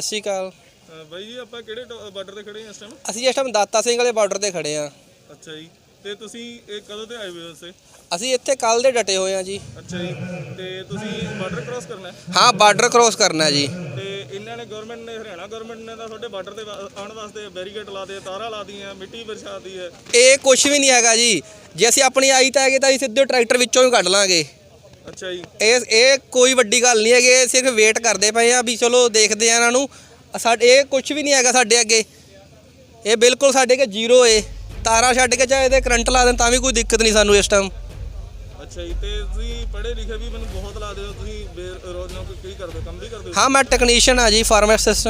ਸਤਿ ਸ਼੍ਰੀ ਅਕਾਲ। ਬਾਈ ਜੀ ਆਪਾਂ ਕਿਹੜੇ ਬਾਰਡਰ ਤੇ ਖੜੇ ਹਾਂ ਇਸ ਟਾਈਮ ਅਸੀਂ ਇਸ ਟਾਈਮ ਦਾਤਾ ਸਿੰਘ ਵਾਲੇ ਬਾਰਡਰ ਤੇ ਖੜੇ ਆ ਅੱਛਾ ਜੀ ਤੇ ਤੁਸੀਂ ਇਹ ਕਦੋਂ ਤੇ ਆਏ ਹੋ ਸੇ ਅਸੀਂ ਇੱਥੇ ਕੱਲ ਦੇ ਡਟੇ ਹੋਏ ਆ ਜੀ। ਅੱਛਾ ਜੀ ਤੇ ਤੁਸੀਂ ਬਾਰਡਰ ਕ੍ਰਾਸ ਕਰਨਾ ਹੈ? ਹਾਂ ਬਾਰਡਰ ਕ੍ਰੋਸ ਕਰਨਾ ਹੈ ਜੀ। ਤੇ ਇਹਨਾਂ ਨੇ ਗਵਰਨਮੈਂਟ ਨੇ ਹਰਿਆਣਾ ਗਵਰਨਮੈਂਟ ਨੇ ਤਾਂ ਤੁਹਾਡੇ ਬਾਰਡਰ ਤੇ ਵਾ- ਆਉਣ ਵਾਸਤੇ ਬੈਰੀਕੇਡ ਲਾ ਦੇ ਤਾਰਾਂ ਲਾ ਦੀਆਂ ਮਿੱਟੀ ਵਰਛਾਤੀ ਹੈ। ਇਹ ਕੁਝ ਵੀ ਨਹੀਂ ਹੈਗਾ ਜੀ। ਜੇ ਅਸੀਂ ਆਪਣੀ ਆਈ ਤਾਂ ਹੈਗੇ ਤਾਂ ਅਸੀਂ ਸਿੱਧੇ ਟਰੈਕਟਰ ਵਿੱਚੋਂ ਹੀ ਕੱਢ ਲਾਂਗੇ। ਅੱਛਾ ਜੀ। ਇਹ ਇਹ ਕੋਈ ਵੱਡੀ ਗੱਲ ਨਹੀਂ ਹੈਗੀ ਇਹ ਸਿਰਫ ਵੇਟ ਕਰਦੇ ਪਏ ਆ ਵੀ ਚਲੋ ਦੇਖਦੇ ਆ ਇਹਨਾਂ ਨੂੰ। ਸਾਡੇ ਇਹ ਕੁਝ ਵੀ ਨਹੀਂ ਹੈਗਾ ਸਾਡੇ ਅੱਗੇ। ਇਹ ਬਿਲਕੁਲ ਸਾਡੇ ਅੱਗੇ ਜ਼ੀਰੋ ਏ। ਤਾਰਾਂ ਛੱਡ ਕੇ ਚਾਹੇ ਇਹਦੇ ਕਰੰਟ ਲਾ ਦੇਣ ਤਾਂ ਵੀ ਕੋਈ ਦਿੱਕਤ ਨਹੀਂ ਸਾਨੂੰ ਇਸ ਟਾਈਮ ਅੱਛਾ ਜੀ ਤੇ ਤੁਸੀਂ ਪੜ੍ਹੇ ਲਿਖੇ ਵੀ ਮੈਨੂੰ ਬਹੁਤ ਲਾ ਦਿਓ ਤੁਸੀਂ ਬੇਰੋਜ਼ ਨੂੰ ਕੀ ਕਰਦੇ ਹੋ? ਕੰਮ ਵੀ ਕਰਦੇ ਹੋ? ਹਾਂ ਮੈਂ ਟੈਕਨੀਸ਼ੀਅਨ ਆ ਜੀ ਫਾਰਮਾਸਿਸਟ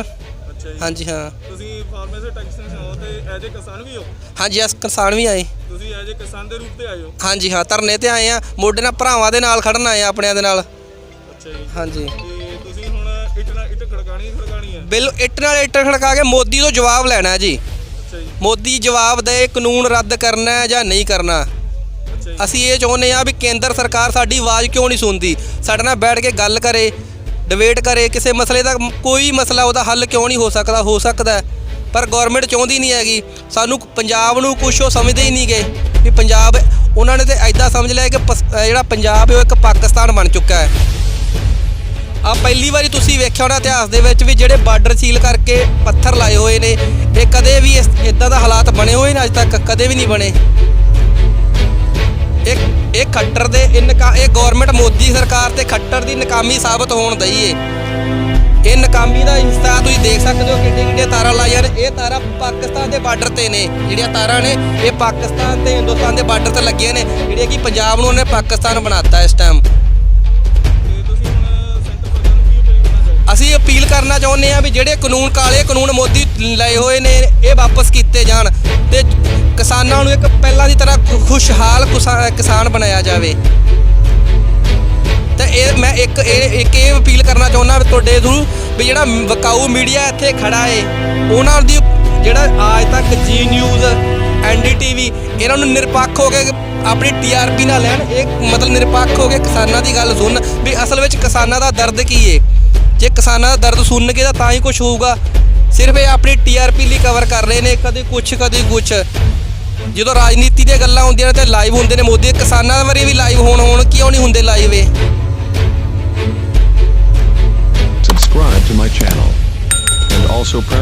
ਅੱਛਾ ਜੀ। ਹਾਂਜੀ ਹਾਂ। ਤੁਸੀਂ ਫਾਰਮੇਸੀ ਟੈਕਨੀਸ਼ੀਅਨ ਹੋ ਤੇ ਐਜ ਏ ਕਿਸਾਨ ਵੀ ਹੋ? ਹਾਂਜੀ ਅਸ ਕਿਸਾਨ ਵੀ ਆਏ। ਤੁਸੀਂ ਐਜ ਏ ਕਿਸਾਨ ਦੇ ਰੂਪ ਤੇ ਆਏ ਹੋ? ਹਾਂਜੀ ਹਾਂ ਧਰਨੇ ਤੇ ਆਏ ਆ। ਮੋਢੇ ਨਾਲ ਭਰਾਵਾਂ ਦੇ ਨਾਲ ਖੜਨ ਆਏ ਆ ਆਪਣਿਆਂ ਦੇ ਨਾਲ। ਅੱਛਾ ਜੀ। ਹਾਂਜੀ। ਤੇ ਤੁਸੀਂ ਹੁਣ ਇੱਟ ਨਾਲ ਇੱਟ ਖੜਕਾਣੀ ਹੀ ਖੜਕਾਣੀ ਹੈ ਬਿੱਲ ਇੱਟ ਨਾਲ ਇੱਟ ਖੜਕਾ ਕੇ ਮੋਦੀ ਤੋਂ ਜਵਾਬ ਲੈਣਾ ਹੈ ਜੀ। ਅੱਛਾ ਜੀ। ਮੋਦੀ ਜਵਾਬ ਦੇ ਕਾਨੂੰਨ ਰੱਦ ਕਰਨਾ ਹੈ ਜਾਂ ਨਹੀਂ ਕਰਨਾ। ਅੱਛਾ ਜੀ। ਅਸੀਂ ਇਹ ਚਾਹੁੰਦੇ ਆ ਵੀ ਕੇਂਦਰ ਸਰਕਾਰ ਸਾਡੀ ਆਵਾਜ਼ ਕਿਉਂ ਨਹੀਂ ਸੁਣਦੀ? ਸਾਡੇ ਨਾਲ ਬੈਠ ਕੇ ਗੱਲ ਕਰੇ। ਡਿਬੇਟ ਕਰੇ, ਕਿਸੇ ਮਸਲੇ ਦਾ ਕੋਈ ਮਸਲਾ ਉਹਦਾ ਹੱਲ ਕਿਉਂ ਨਹੀਂ ਹੋ ਸਕਦਾ? ਹੋ ਸਕਦਾ ਪਰ ਗਵਰਨਮੈਂਟ ਚਾਹੁੰਦੀ ਨਹੀਂ ਹੈਗੀ। ਸਾਨੂੰ ਪੰਜਾਬ ਨੂੰ ਕੁਛ ਉਹ ਸਮਝਦੇ ਹੀ ਨਹੀਂ ਗਏ ਵੀ ਪੰਜਾਬ, ਉਹਨਾਂ ਨੇ ਤੇ ਐਦਾਂ ਸਮਝ ਲਿਆ ਕਿ ਪਸ- ਜਿਹੜਾ ਪੰਜਾਬ ਹੈ, ਉਹ ਇੱਕ ਪਾਕਿਸਤਾਨ ਬਣ ਚੁੱਕਾ ਹੈ। ਆ ਪਹਿਲੀ ਵਾਰੀ ਤੁਸੀਂ ਵੇਖਿਆ ਹੋਣਾ ਇਤਿਹਾਸ ਦੇ ਵਿੱਚ ਵੀ ਜਿਹੜੇ ਬਾਰਡਰ ਸੀਲ ਕਰਕੇ ਪੱਥਰ ਲਾਏ ਹੋਏ ਨੇ, ਇਹ ਕਦੇ ਵੀ ਇਦਾਂ ਦਾ ਹਾਲਾਤ ਬਣੇ ਹੋਏ ਨੇ ਅੱਜ ਤੱਕ? ਕਦੇ ਵੀ ਨਹੀਂ ਬਣੇ। ਖੱਟਰ ਦੇ ਇਹ ਨਕਾ, ਇਹ ਗਵਰਨਮੈਂਟ ਮੋਦੀ ਸਰਕਾਰ ਤੇ ਖੱਟਰ ਦੀ ਨਕਾਮੀ ਸਾਬਤ ਹੋਣ ਦਈ ਏ। ਇਹ ਨਾਕਾਮੀ ਦਾ ਹਿੱਸਾ ਤੁਸੀਂ ਦੇਖ ਸਕਦੇ ਹੋ ਕਿੱਡੇ ਕਿੱਡੇ ਤਾਰਾਂ ਲਾਈਆਂ ਨੇ। ਇਹ ਤਾਰਾਂ ਪਾਕਿਸਤਾਨ ਦੇ ਬਾਰਡਰ ਤੇ ਨੇ। ਜਿਹੜੀਆਂ ਤਾਰਾਂ ਨੇ, ਇਹ ਪਾਕਿਸਤਾਨ ਤੇ ਹਿੰਦੁਸਤਾਨ ਦੇ ਬਾਰਡਰ ਤੇ ਲੱਗੀਆਂ ਨੇ। ਜਿਹੜੀਆਂ ਕਿ ਪੰਜਾਬ ਨੂੰ ਉਹਨੇ ਪਾਕਿਸਤਾਨ ਬਣਾਤਾ ਇਸ ਟਾਈਮ ਕਰਨਾ ਚਾਹੁੰਦੇ ਆ ਵੀ ਜਿਹੜੇ ਕਾਨੂੰਨ ਕਾਲੇ ਕਾਨੂੰਨ ਮੋਦੀ ਲਏ ਹੋਏ ਨੇ, ਇਹ ਵਾਪਸ ਕੀਤੇ ਜਾਣ ਤੇ ਕਿਸਾਨਾਂ ਨੂੰ ਇੱਕ ਪਹਿਲਾਂ ਦੀ ਤਰ੍ਹਾਂ ਖੁਸ਼ਹਾਲ ਕਿਸਾ- ਕਿਸਾਨ ਬਣਾਇਆ ਜਾਵੇ। ਤਾਂ ਇਹ ਮੈਂ ਇੱਕ, ਇਹ ਇੱਕ ਇਹ ਅਪੀਲ ਕਰਨਾ ਚਾਹੁੰਦਾ ਤੁਹਾਡੇ ਥਰੂ ਵੀ ਜਿਹੜਾ ਵਕਾਊ ਮੀਡੀਆ ਇੱਥੇ ਖੜਾ ਏ, ਉਹਨਾਂ ਦੀ ਜਿਹੜਾ ਆਜ ਤੱਕ ਜੀ ਨਿਊਜ਼ ਐਨਡੀਟੀਵੀ ਇਹਨਾਂ ਨੂੰ ਨਿਰਪੱਖ ਹੋ ਕੇ ਆਪਣੀ ਟੀਆਰਪੀ ਨਾਲ ਲੈਣ, ਇਹ ਮਤਲਬ ਨਿਰਪੱਖ ਹੋ ਕੇ ਕਿਸਾਨਾਂ ਦੀ ਗੱਲ ਸੁਣਨ ਵੀ ਅਸਲ ਵਿੱਚ ਕਿਸਾਨਾਂ ਦਾ ਦਰਦ ਕੀ ਏ। ਜੇ ਕਿਸਾਨਾਂ ਦਾ ਦਰਦ ਸੁਣਨਗੇ ਤਾਂ ਤਾਂ ਹੀ ਕੁਝ ਹੋਊਗਾ ਸਿਰਫ ਇਹ ਆਪਣੀ ਟੀਆਰਪੀ ਲਈ ਕਵਰ ਕਰ ਰਹੇ ਨੇ, ਕਦੇ ਕੁਝ ਕਦੇ ਕੁਝ ਜਦੋਂ ਰਾਜਨੀਤੀ ਦੀਆਂ ਗੱਲਾਂ ਹੁੰਦੀਆਂ ਨੇ ਤਾਂ ਲਾਈਵ ਹੁੰਦੇ ਨੇ ਮੋਦੀ, ਕਿਸਾਨਾਂ ਬਾਰੇ ਵੀ ਲਾਈਵ ਹੋਣ ਹੋਣ ਕਿਉਂ ਨਹੀਂ ਹੁੰਦੇ ਲਾਈਵ ਇਹ subscribe to my channel. And also press